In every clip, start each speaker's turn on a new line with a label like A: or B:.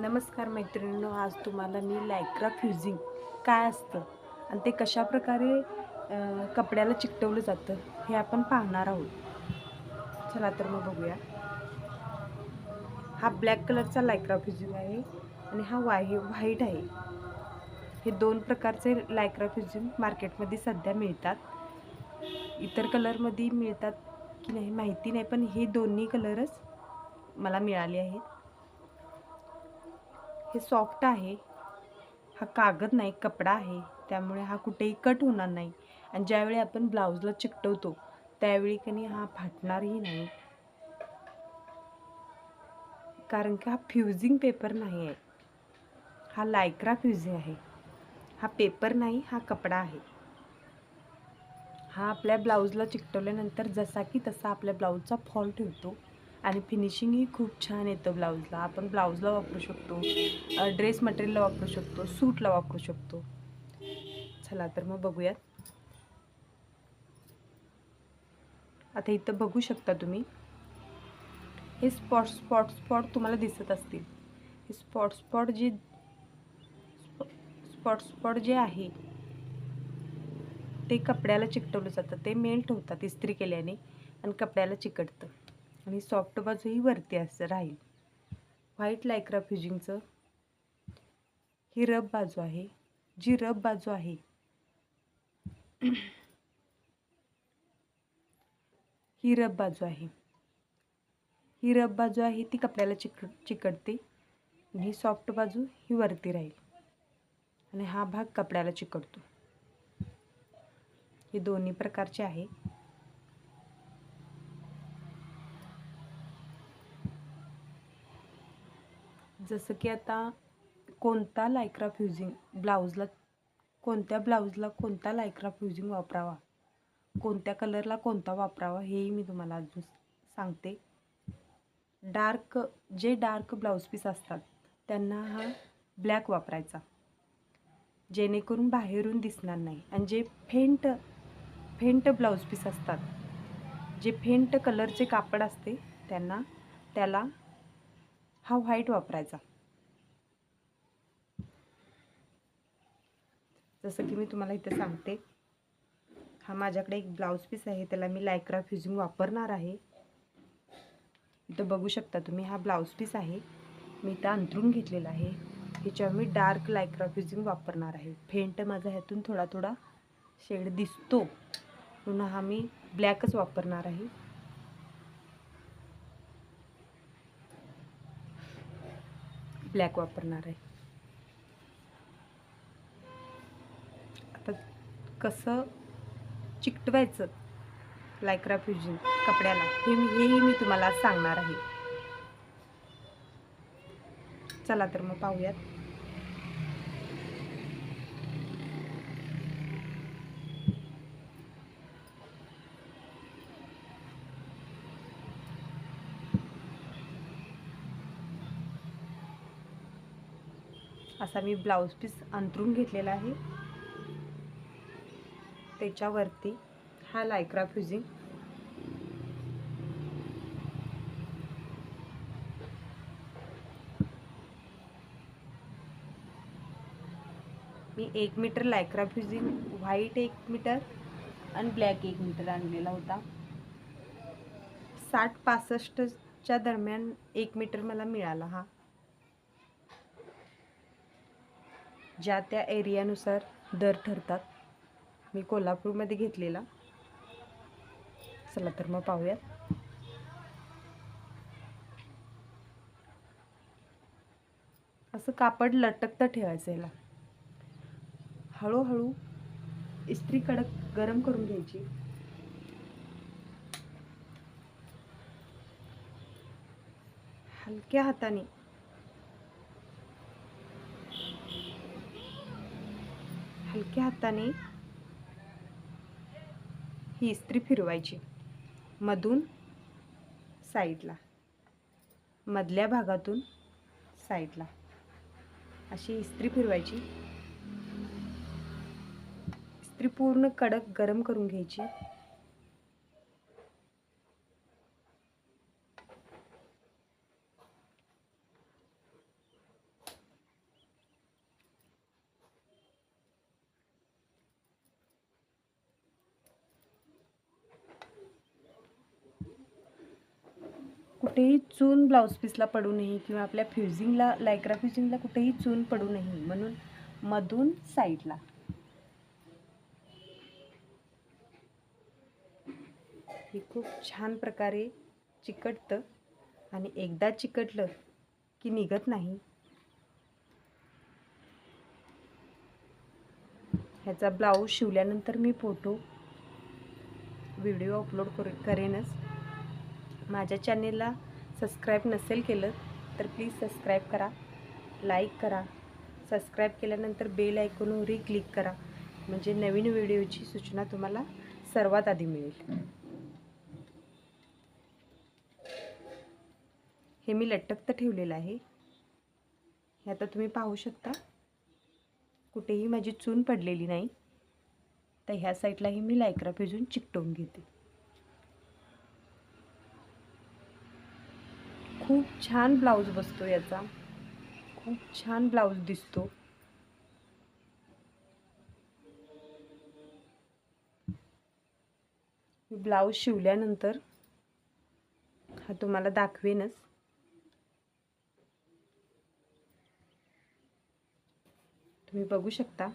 A: नमस्कार मैत्रिणींनो आज तुम्हाला मी लायक्रा फ्युझिंग काय असतं आणि ते कशाप्रकारे कपड्याला चिकटवलं जातं हे आपण पाहणार आहोत. चला तर मग बघूया. हा ब्लॅक कलरचा लायक्रा फ्युझिंग आहे आणि हा वाही व्हाईट आहे. हे दोन प्रकारचे लायक्रा फ्युझिंग मार्केटमध्ये सध्या मिळतात. इतर कलरमध्ये मिळतात की नाही माहिती नाही पण हे दोन्ही कलरच मला मिळाले आहेत. हे सॉफ्ट आहे. हा कागद नाही कपडा आहे. त्यामुळे हा कुठेही कट होणार नाही. आणि ज्यावेळी आपण ब्लाऊजला चिकटवतो त्यावेळी कनी हा फाटणारही नाही. कारण की हा फ्युजिंग पेपर नाही आहे. हा लायक्रा फ्युजिंग आहे. हा पेपर नाही हा कपडा आहे. हा आपल्या ब्लाऊजला चिकटवल्यानंतर जसा की तसा आपल्या ब्लाऊजचा फॉल ठेवतो आणि फिनिशिंगही खूप छान येतं ब्लाऊजला आपण ब्लाऊजला वापरू शकतो. ड्रेस मटेरियलला वापरू शकतो. सूटला वापरू शकतो. चला तर मग बघूयात. आता इथं बघू शकता तुम्ही. हे स्पॉट स्पॉट स्पॉट तुम्हाला दिसत असतील. हे स्पॉट स्पॉट जे स्पॉट स्पॉट जे आहे ते कपड्याला चिकटवलं जातं. ते मेल्ट होतात इस्त्री केल्याने आणि कपड्याला चिकटतं. आणि सॉफ्ट बाजूही वरती असं राहील. व्हाईट लायक्रा फ्युजिंगचं ही रब बाजू आहे. जी रब बाजू आहे ही रब बाजू आहे. ही रब बाजू आहे ती कपड्याला चिक चिकटते आणि ही सॉफ्ट बाजू ही वरती राहील. आणि हा भाग कपड्याला चिकटतो. हे दोन्ही प्रकारचे आहे. जसं की आता कोणता लायक्रा फ्युजिंग ब्लाऊजला कोणत्या ब्लाऊजला कोणता लायक्रा फ्युजिंग वापरावा? कोणत्या कलरला कोणता वापरावा? हेही मी तुम्हाला अजून सांगते. डार्क जे डार्क ब्लाऊज पीस असतात त्यांना हा ब्लॅक वापरायचा. जेणेकरून बाहेरून दिसणार नाही. आणि जे फेंट फेंट ब्लाऊज पीस असतात जे फेंट कलरचे कापड असते त्यांना त्याला हा व्हाईट वापरायचा. जसं की मी तुम्हाला इथं सांगते. हा माझ्याकडे एक ब्लाऊज पीस आहे त्याला मी लायक्रा फ्युजिंग वापरणार आहे. इथं बघू शकता तुम्ही हा ब्लाऊज पीस आहे. मी इथं अंथरून घेतलेला आहे. ह्याच्यावर मी डार्क लायक्रा फ्युजिंग वापरणार आहे. फेंट माझा ह्यातून थोडा थोडा शेड दिसतो. म्हणून हा मी ब्लॅकच वापरणार आहे. ब्लॅक वापरणार आहे. आता कसं चिकटवायचं? लायक्रा फ्युजन कपड्याला. हे मी हेही मी तुम्हाला सांगणार आहे. चला तर मग पाहूयात. असा मी ब्लाऊज पीस अंतरून घेतलेला आहे. त्याच्यावरती हा लायक्रा फ्युजिंग मी एक मीटर लायक्रा फ्युजिंग व्हाईट एक मीटर आणि ब्लॅक एक मीटर आणलेला होता. साठ पासष्टच्या दरम्यान एक मीटर मला मिळाला हा. ज्या त्या एरियानुसार दर ठरतात. मी कोल्हापूरमध्ये घेतलेला. चला तर मग पाहूयात. असं कापड लटकतं ठेवायचं याला. हळूहळू इस्त्री कडक गरम करून घ्यायची. हलक्या हाताने हलक्या हाताने ही इस्त्री फिरवायची. मधून साईडला मधल्या भागातून साईडला अशी इस्त्री फिरवायची. इस्त्री पूर्ण कडक गरम करून घ्यायची कुठेही चून ब्लाऊज पीसला पडू नये किंवा आपल्या फ्युजिंगला लायक्रा फ्युजिंगला कुठेही चून पडू नये म्हणून मधून साईडला. हे खूप छान प्रकारे चिकटतं आणि एकदा चिकटलं की निघत नाही. ह्याचा ब्लाऊज शिवल्यानंतर मी फोटो व्हिडिओ अपलोड करेनच. माझ्या चॅनेलला सबस्क्राईब नसेल केलं तर प्लीज सबस्क्राईब करा लाईक करा. सबस्क्राईब केल्यानंतर बेल आयकॉनवरही क्लिक करा. म्हणजे नवीन व्हिडिओची सूचना तुम्हाला सर्वात आधी मिळेल. हे मी लटकतं ठेवलेलं आहे. हे आता तुम्ही पाहू शकता. कुठेही माझी चून पडलेली नाही. तर ह्या साईडलाही मी लायक्रा भिजून चिकटवून घेते. खूप छान ब्लाऊज बसतो याचा. खूप छान ब्लाऊज दिसतो. ब्लाऊज शिवल्यानंतर हा तुम्हाला दाखवेनच. तुम्ही बघू शकता.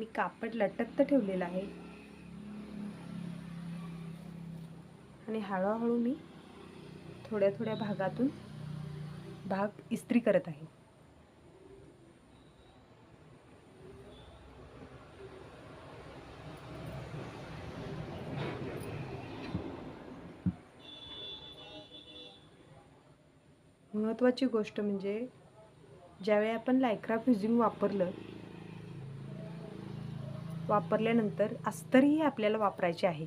A: मी कापड लटकत ठेवलेलं आहे. आणि हळूहळू मी थोड्या थोड्या भागातून भाग इस्त्री करत आहे. महत्त्वाची गोष्ट म्हणजे ज्यावेळी आपण लायक्रा फ्युझिंग वापरलं वापरल्यानंतर अस्तरही आपल्याला वापरायचे आहे.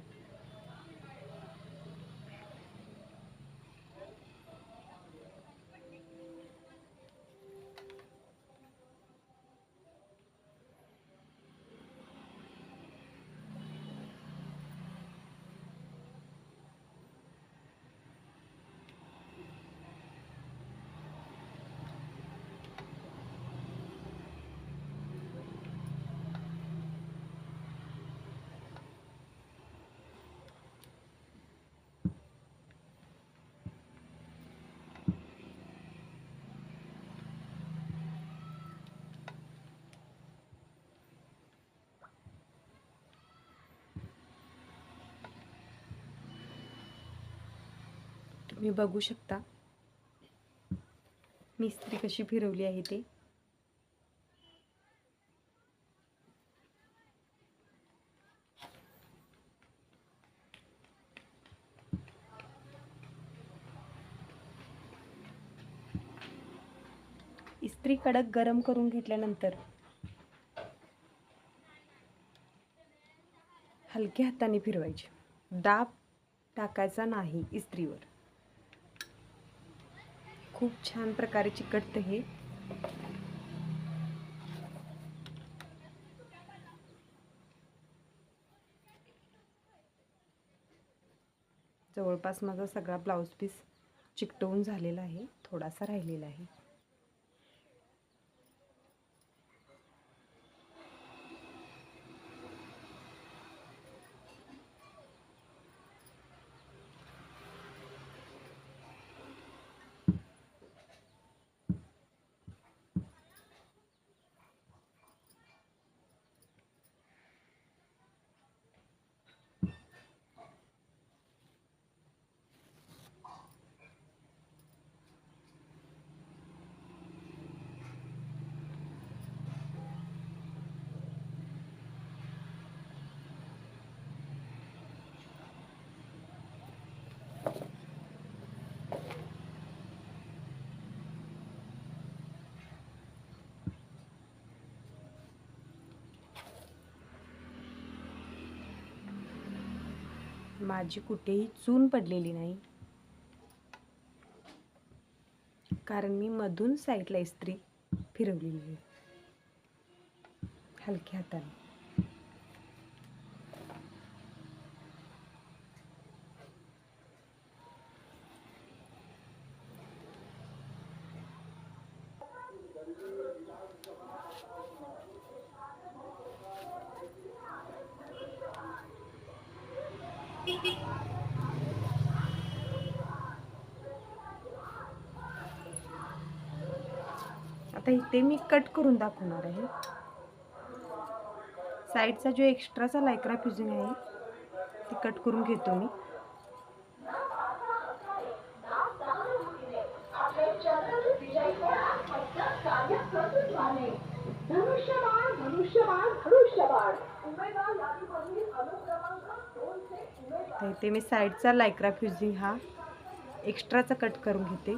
A: तुम्ही बघू शकता. मी इस्त्री कशी फिरवली आहे ते. इस्त्री कडक गरम करून घेतल्यानंतर हलक्या हाताने फिरवायची. दाब टाकायचा नाही इस्त्रीवर. खूप छान प्रकारे चिकटतं हे. जवळपास माझा सगळा ब्लाऊज पीस चिकटवून झालेला आहे थोडासा राहिलेला आहे. माझी कुठेही चून पडलेली नाही. कारण मी मधून साईडला इस्त्री फिरवलेली आहे. हलक्या हाताने. आता इथे मी कट करून दाखवणार आहे. साईडचा जो एक्स्ट्राचा लायक्रा फ्युजिंग आहे ते कट करून घेतो मी. ते मी साईडचा लायक्रा फ्युजिंग हा एक्स्ट्राचा कट करून घेते.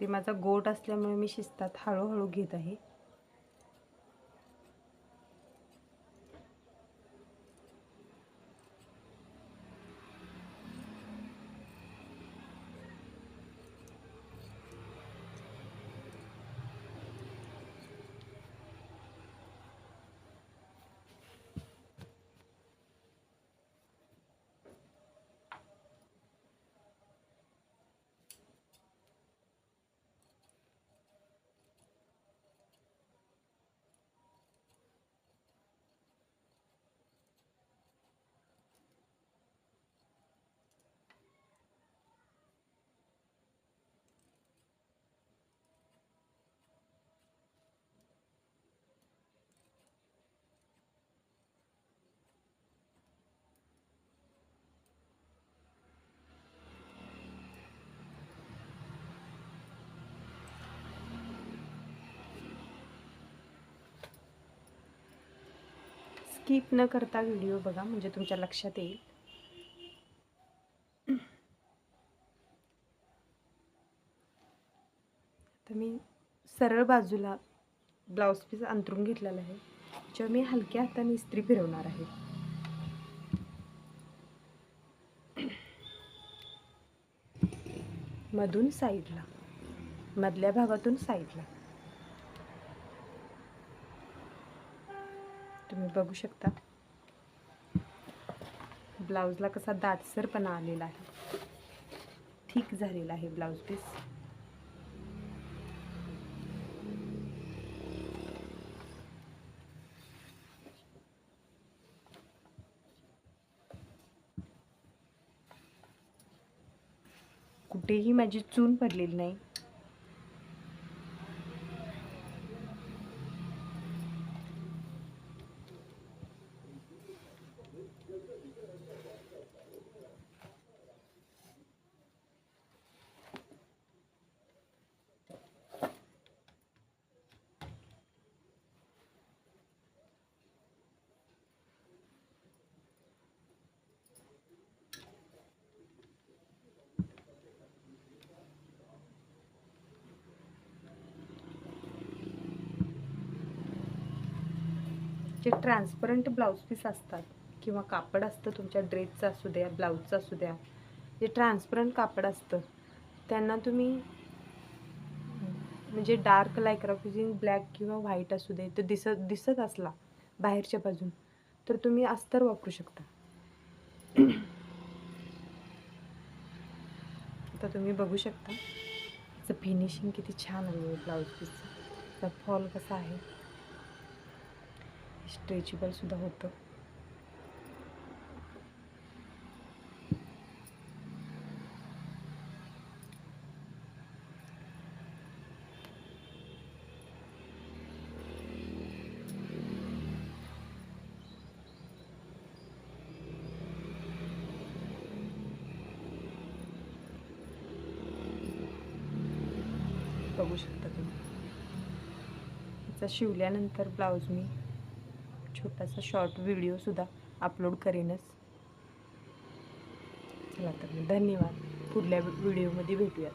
A: ते माझा गोट असल्यामुळे मी शिस्तात हळूहळू घेत आहे. स्किप न करता व्हिडिओ बघा म्हणजे तुमच्या लक्षात येईल. तर मी सरळ बाजूला ब्लाऊज पीस अंतरून घेतलेला आहे. जेव्हा मी हलक्या हाताने इस्त्री फिरवणार आहे. मधून साईडला मधल्या भागातून साईडला तुम्ही बघू शकता. ब्लाऊजला कसा दाटसरपणा आलेला आहे. ठीक झालेला आहे ब्लाऊज पीस कुठेही माझी चून पडलेली नाही. जे ट्रान्सपरंट ब्लाऊज पीस असतात किंवा कापड असतं तुमच्या ड्रेसचं असू द्या ब्लाऊजचं असू द्या जे ट्रान्सपरंट कापड असतं त्यांना तुम्ही म्हणजे डार्क लायक्रा फिजिंग ब्लॅक किंवा व्हाईट असू दे तर दिसत दिसत असला बाहेरच्या बाजून तर तुम्ही अस्तर वापरू शकता. आता तुम्ही बघू शकता त्याचं फिनिशिंग किती छान आहे ब्लाऊज पीसचं त्याचा फॉल कसा आहे? स्ट्रेचेबल सुद्धा होतं. बघू शकता तुम्ही. याचा शिवल्यानंतर ब्लाऊज मी छोटासा शॉर्ट व्हिडिओसुद्धा अपलोड करेनच. चला तर धन्यवाद. पुढल्या व्हिडिओमध्ये भेटूयात.